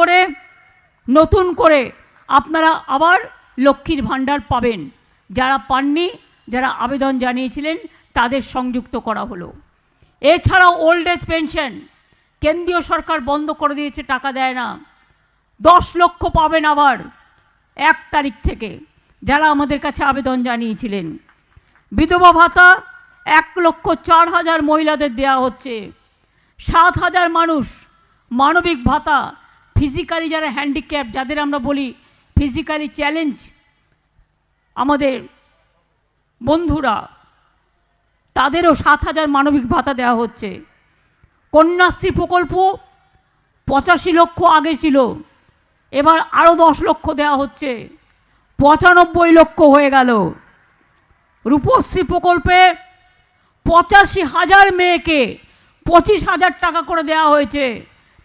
করে, নতুন করে আপনারা আবার লক্ষ্মীর ভাণ্ডার পাবেন। যারা পাননি, যারা আবেদন জানিয়েছিলেন, তাদের সংযুক্ত করা হলো। এছাড়াও ওল্ড এজ পেনশন কেন্দ্রীয় সরকার বন্ধ করে দিয়েছে, টাকা দেয় না। দশ লক্ষ পাবেন আবার এক তারিখ থেকে, যারা আমাদের কাছে আবেদন জানিয়েছিলেন। বিধবা ভাতা এক লক্ষ চার হাজার মহিলাদের দেয়া হচ্ছে। সাত হাজার মানুষ মানবিক ভাতা ফিজিক্যালি যারা হ্যান্ডিক্যাপ যাদের আমরা বলি ফিজিক্যালি চ্যালেঞ্জ আমাদের বন্ধুরা, তাদেরও সাত হাজার মানবিক ভাতা দেওয়া হচ্ছে। কন্যাশ্রী প্রকল্প পঁচাশি লক্ষ আগে ছিল, এবার আরও দশ লক্ষ দেওয়া হচ্ছে। পঁচানব্বই লক্ষ হয়ে গেল। রূপশ্রী প্রকল্পে পঁচাশি হাজার মেয়েকে পঁচিশ হাজার টাকা করে দেওয়া হয়েছে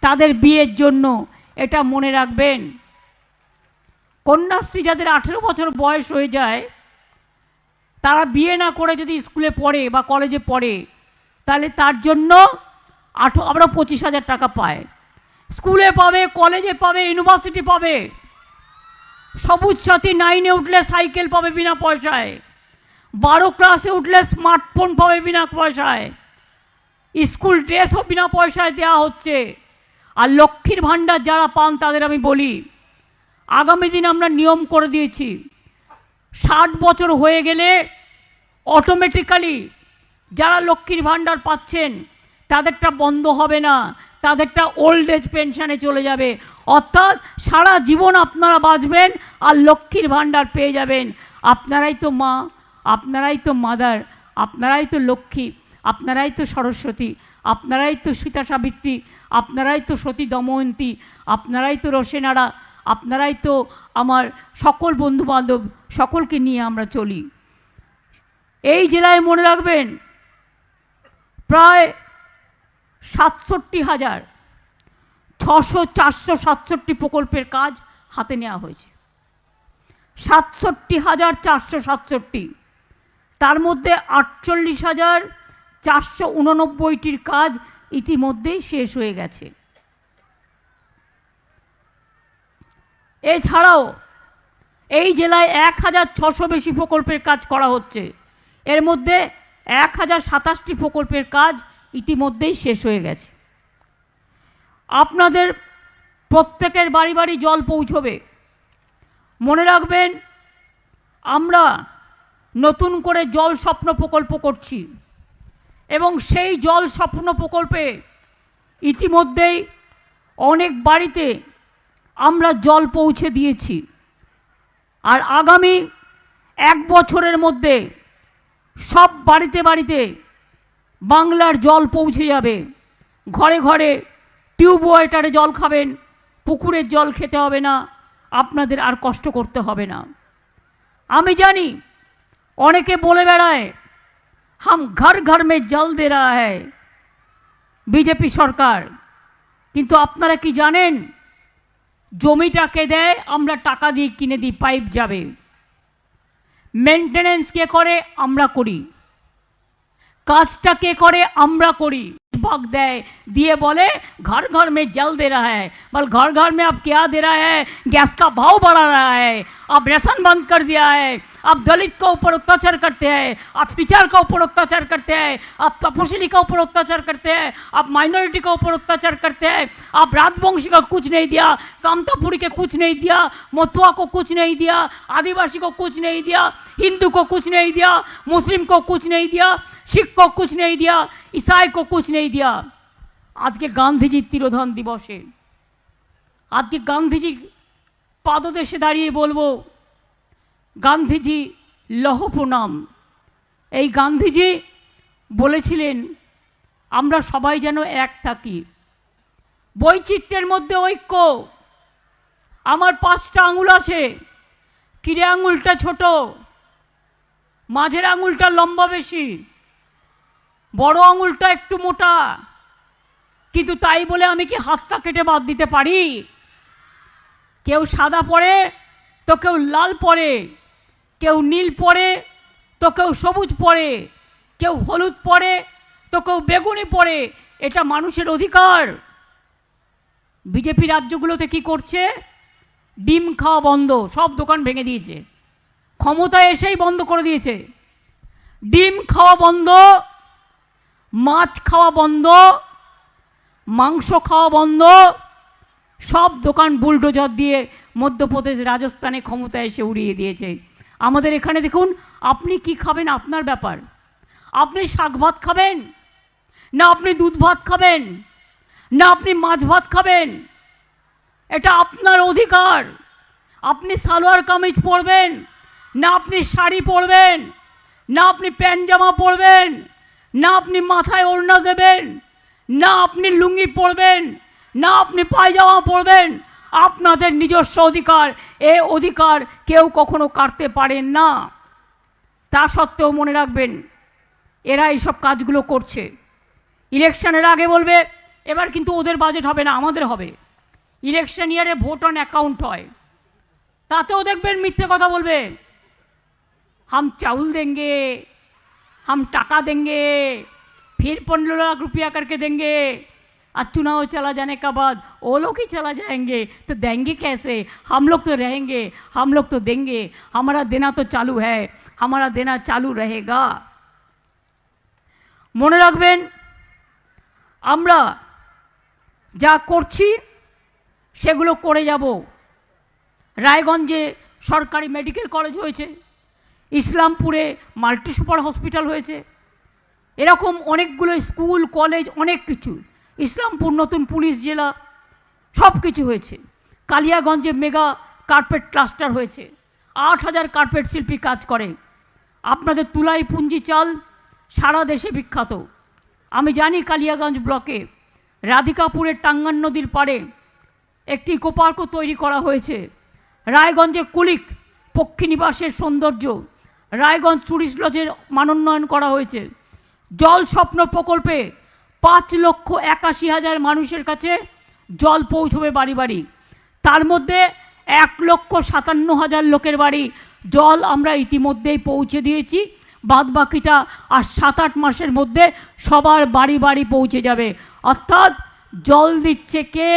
তাদের বিয়ের জন্য। এটা মনে রাখবেন। কন্যাশ্রী যাদের আঠেরো বছর বয়স হয়ে যায়, তারা বিয়ে না করে যদি স্কুলে পড়ে বা কলেজে পড়ে, তাহলে তার জন্য আঠো, আমরা পঁচিশ হাজার টাকা পায়। স্কুলে পাবে, কলেজে পাবে, ইউনিভার্সিটি পাবে। সবুজ সাথী, নাইনে উঠলে সাইকেল পাবে বিনা পয়সায়। বারো ক্লাসে উঠলে স্মার্টফোন পাবে বিনা পয়সায়। স্কুল ড্রেসও বিনা পয়সায় দেওয়া হচ্ছে। আর লক্ষ্মীর ভাণ্ডার যারা পান তাদের আমি বলি, আগামী দিন আমরা নিয়ম করে দিয়েছি, ষাট বছর হয়ে গেলে অটোমেটিক্যালি যারা লক্ষ্মীর ভাণ্ডার পাচ্ছেন, তাদেরটা বন্ধ হবে না, তাদেরটা ওল্ড এজ পেনশনে চলে যাবে। অর্থাৎ সারা জীবন আপনারা বাঁচবেন আর লক্ষ্মীর ভাণ্ডার পেয়ে যাবেন। আপনারাই তো মা, আপনারাই তো মাদার আপনারাই তো লক্ষ্মী। আপনারাই তো সরস্বতী, আপনারাই তো সীতা সাবিত্রী, আপনারাই তো সতী দময়ন্তী, আপনারাই তো রসেনারা, আপনারাই তো আমার সকল বন্ধুবান্ধব সকলকে নিয়ে আমরা চলি। এই জেলায় মনে রাখবেন, প্রায় সাতষট্টি হাজার ছশো চারশো সাতষট্টি প্রকল্পের কাজ হাতে নেওয়া হয়েছে। সাতষট্টি হাজার চারশো সাতষট্টি, তার মধ্যে আটচল্লিশ হাজার চারশো উননব্বইটির কাজ ইতিমধ্যেই শেষ হয়ে গেছে। এছাড়াও এই জেলায় এক হাজার ছশো বেশি প্রকল্পের কাজ করা হচ্ছে। এর মধ্যে এক হাজার সাতাশটি প্রকল্পের কাজ ইতিমধ্যেই শেষ হয়ে গেছে। আপনাদের প্রত্যেকের বাড়ি বাড়ি জল পৌঁছবে। মনে রাখবেন, আমরা নতুন করে জল স্বপ্ন প্রকল্প করছি। এবং সেই জল স্বপ্ন প্রকল্পে ইতিমধ্যেই অনেক বাড়িতে আমরা জল পৌঁছে দিয়েছি। আর আগামী এক বছরের মধ্যে সব বাড়িতে বাড়িতে বাংলার জল পৌঁছে যাবে। ঘরে ঘরে টিউব ওয়াটারে জল খাবেন, পুকুরের জল খেতে হবে না, আপনাদের আর কষ্ট করতে হবে না। আমি জানি অনেকে বলে বেড়ায় হাম ঘর ঘর মে জল दे रहा है। বিজেপি সরকার কিন্তু আপনারা কি জানেন জমিটাকে দেয় আমরা টাকা দিয়ে কিনে দিই পাইপ যাবে মেনটেনেন্স কে করে আমরা করি কাজটা কে করে আমরা করি दीपक दे। दिए बोले घर घर में जल दे रहा है। बल घर घर में अब क्या दे रहा है? गैस का भाव बढ़ा रहा है। अब रेशन बंद कर दिया है। अब दलित का ऊपर अत्याचार करते हैं। अब टीचर का ऊपर अत्याचार करते हैं। अब तपस्ली का ऊपर अत्याचार करते हैं। अब माइनॉरिटी का ऊपर अत्याचार करते हैं। अब राजवंशी का कुछ नहीं दिया। कामतापुरी के कुछ नहीं दिया। मथुआ को कुछ नहीं दिया। आदिवासी को कुछ नहीं दिया। हिंदू को कुछ नहीं दिया। मुस्लिम को कुछ नहीं दिया। सिख को कुछ नहीं दिया। ईसाई को कुछ नहीं दिया। আজকে গান্ধীজির তিরোধান দিবসে। আজকে গান্ধীজির পাদদেশে দাঁড়িয়ে বলব, গান্ধীজি লহ প্রণাম। এই গান্ধীজি বলেছিলেন, আমরা সবাই যেন এক থাকি। বৈচিত্র্যের মধ্যে ঐক্য। আমার পাঁচটা আঙুল আছে। কিরে আঙুলটা ছোট? মাঝের আঙুলটা লম্বা বেশি। বড় আঙুলটা একটু মোটা। কিন্তু তাই বলে আমি কি হাতটা কেটে বাদ দিতে পারি? কেউ সাদা পরে, তো কেউ লাল পরে। কেউ নীল পরে, তো কেউ সবুজ পরে। কেউ হলুদ পরে, তো কেউ বেগুনি পরে। এটা মানুষের অধিকার। বিজেপি রাজ্যগুলোতে কি করছে? ডিম খাওয়া বন্ধ, সব দোকান ভেঙে দিয়েছে। ক্ষমতায় এসেই বন্ধ করে দিয়েছে। ডিম খাওয়া বন্ধ মাছ খাওয়া বন্ধ, মাংস খাওয়া বন্ধ, সব দোকান বুলডোজার দিয়ে মধ্যপ্রদেশ, রাজস্থানে ক্ষমতায় এসে উড়িয়ে দিয়েছে। আমাদের এখানে দেখুন, আপনি কি খাবেন আপনার ব্যাপার। আপনি শাক ভাত খাবেন, না আপনি দুধ ভাত খাবেন, না আপনি মাছ ভাত খাবেন, এটা আপনার অধিকার। আপনি সালোয়ার কামিজ পরবেন, না আপনি শাড়ি পরবেন, না আপনি প্যান্ট জামা পরবেন না আপনি মাথায় ওড়না দেবেন, না আপনি লুঙ্গি পরবেন, না আপনি পায়জামা পরবেন, আপনাদের নিজস্ব অধিকার। এ অধিকার কেউ কখনো কাটতে পারেন না। তা সত্ত্বেও মনে রাখবেন, এরা এইসব কাজগুলো করছে। ইলেকশনের আগে বলবে, এবার কিন্তু ওদের বাজেট হবে না, আমাদের হবে। ইলেকশন ইয়ারে ভোট অন অ্যাকাউন্ট হয়। তাতেও দেখবেন মিথ্যে কথা বলবে। হাম চাউল দেঙ্গে। हम टाका देंगे फिर पंद्रह लाख रुपया करके देंगे और चुनाव चला जाने के बाद वो लोग ही चला जाएंगे तो देंगे कैसे हम लोग तो रहेंगे हम लोग तो देंगे हमारा देना तो चालू है हमारा देना चालू रहेगा মনে রাখবেন আমরা যা করছি সেগুলো করে যাব রায়গঞ্জে সরকারি মেডিকেল কলেজ হয়েছে ইসলামপুরে মাল্টি সুপার হসপিটাল হয়েছে। এরকম অনেকগুলো স্কুল, কলেজ, অনেক কিছু। ইসলামপুর নতুন পুলিশ জেলা, সব কিছু হয়েছে। কালিয়াগঞ্জে মেগা কার্পেট ক্লাস্টার হয়েছে। আট হাজার কার্পেট শিল্পী কাজ করে। আপনাদের তুলাই পুঞ্জি চাল সারা দেশে বিখ্যাত। আমি জানি কালিয়াগঞ্জ ব্লকে রাধিকাপুরের টাঙ্গান নদীর পাড়ে একটি ইকোপার্কও তৈরি করা হয়েছে। রায়গঞ্জে কুলিক, পক্ষী নিবাসের সৌন্দর্য। রায়গঞ্জ ট্যুরিস্ট লজের মানোন্নয়ন করা হয়েছে। জল স্বপ্ন প্রকল্পে পাঁচ লক্ষ একাশি হাজার মানুষের কাছে জল পৌঁছবে বাড়ি বাড়ি। তার মধ্যে এক লক্ষ সাতান্ন হাজার লোকের বাড়ি জল আমরা ইতিমধ্যেই পৌঁছে দিয়েছি। বাদ বাকিটা আর সাত আট মাসের মধ্যে সবার বাড়ি বাড়ি পৌঁছে যাবে। অর্থাৎ জল দিচ্ছে কে?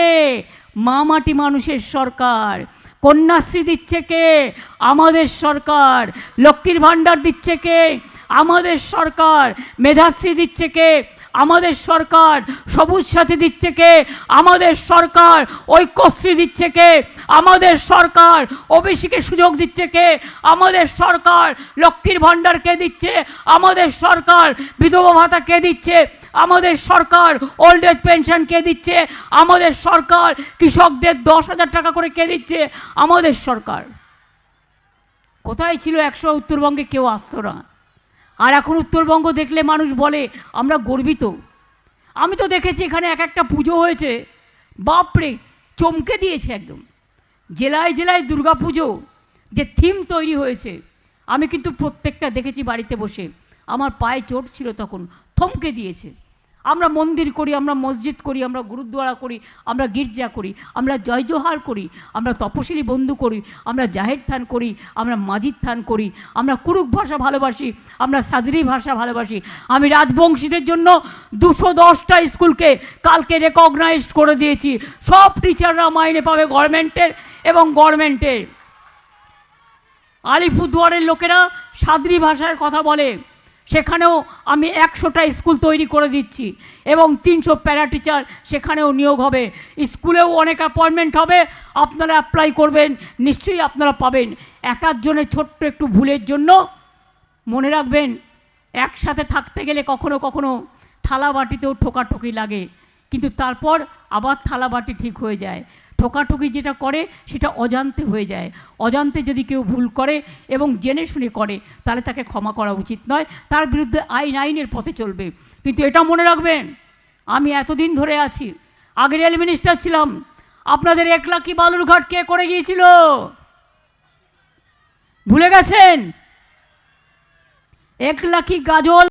মামাটি মানুষের সরকার। কন্যাশ্রী দিচ্ছে কে? আমাদের সরকার। লক্ষ্মীর ভাণ্ডার দিচ্ছে কে? আমাদের সরকার। মেধাশ্রী দিচ্ছে কে? আমাদের সরকার সবুজ সাথী দিচ্ছে কে? আমাদের সরকার ঐক্যশ্রী দিচ্ছে কে? আমাদের সরকার ওবিসিকে সুযোগ দিচ্ছে কে? আমাদের সরকার লক্ষ্মীর ভাণ্ডার কে দিচ্ছে? আমাদের সরকার বিধবা ভাতা কে দিচ্ছে? আমাদের সরকার ওল্ড এজ পেনশন কে দিচ্ছে? আমাদের সরকার কৃষকদের দশ হাজার টাকা করে কে দিচ্ছে? আমাদের সরকার। কোথায় ছিল একশো উত্তরবঙ্গে কেউ আসতো না। আর এখন উত্তরবঙ্গ দেখলে মানুষ বলে, আমরা গর্বিত। আমি তো দেখেছি এখানে এক একটা পুজো হয়েছে। বাপরে, চমকে দিয়েছে একদম। জেলায় জেলায় দুর্গা পুজো যে থিম তৈরি হয়েছে, আমি কিন্তু প্রত্যেকটা দেখেছি বাড়িতে বসে। আমার পায়ে চোট ছিল তখন, থমকে দিয়েছে। আমরা মন্দির করি, আমরা মসজিদ করি, আমরা গুরুদ্বারা করি, আমরা গির্জা করি, আমরা জয় জোহার করি, আমরা তপশিলি বন্ধু করি, আমরা জাহের থান করি, আমরা মাজিদ থান করি, আমরা কুরুক ভাষা ভালোবাসি, আমরা সাদরি ভাষা ভালোবাসি। আমি রাজবংশীদের জন্য দুশো দশটা স্কুলকে কালকে রেকগনাইজ করে দিয়েছি। সব টিচাররা মাইনে পাবে গভর্নমেন্টের এবং গভর্নমেন্টের। আলিপুরদুয়ারের লোকেরা সাদরি ভাষার কথা বলে। সেখানেও আমি একশোটা স্কুল তৈরি করে দিচ্ছি এবং তিনশো প্যারা টিচার সেখানেও নিয়োগ হবে। স্কুলেও অনেক অ্যাপয়েন্টমেন্ট হবে। আপনারা অ্যাপ্লাই করবেন, নিশ্চয়ই আপনারা পাবেন। একার জন্য ছোট্ট একটু ভুলের জন্য মনে রাখবেন, একসাথে থাকতে গেলে কখনো কখনো থালা বাটিতেও ঠোকাঠুকি লাগে। কিন্তু তারপর আবার থালা বাটি ঠিক হয়ে যায়। ঠোকাঠুকি যেটা করে, সেটা অজান্তে হয়ে যায়। অজান্তে যদি কেউ ভুল করে এবং জেনে শুনে করে, তাহলে তাকে ক্ষমা করা উচিত নয়। তার বিরুদ্ধে আইন, আইনের পথে চলবে। কিন্তু এটা মনে রাখবেন, আমি এতদিন ধরে আছি। আগে রেল মিনিস্টার ছিলাম। আপনাদের এক লাখি বালুরঘাট কে করে গিয়েছিল? ভুলে গেছেন? এক লাখি গাজল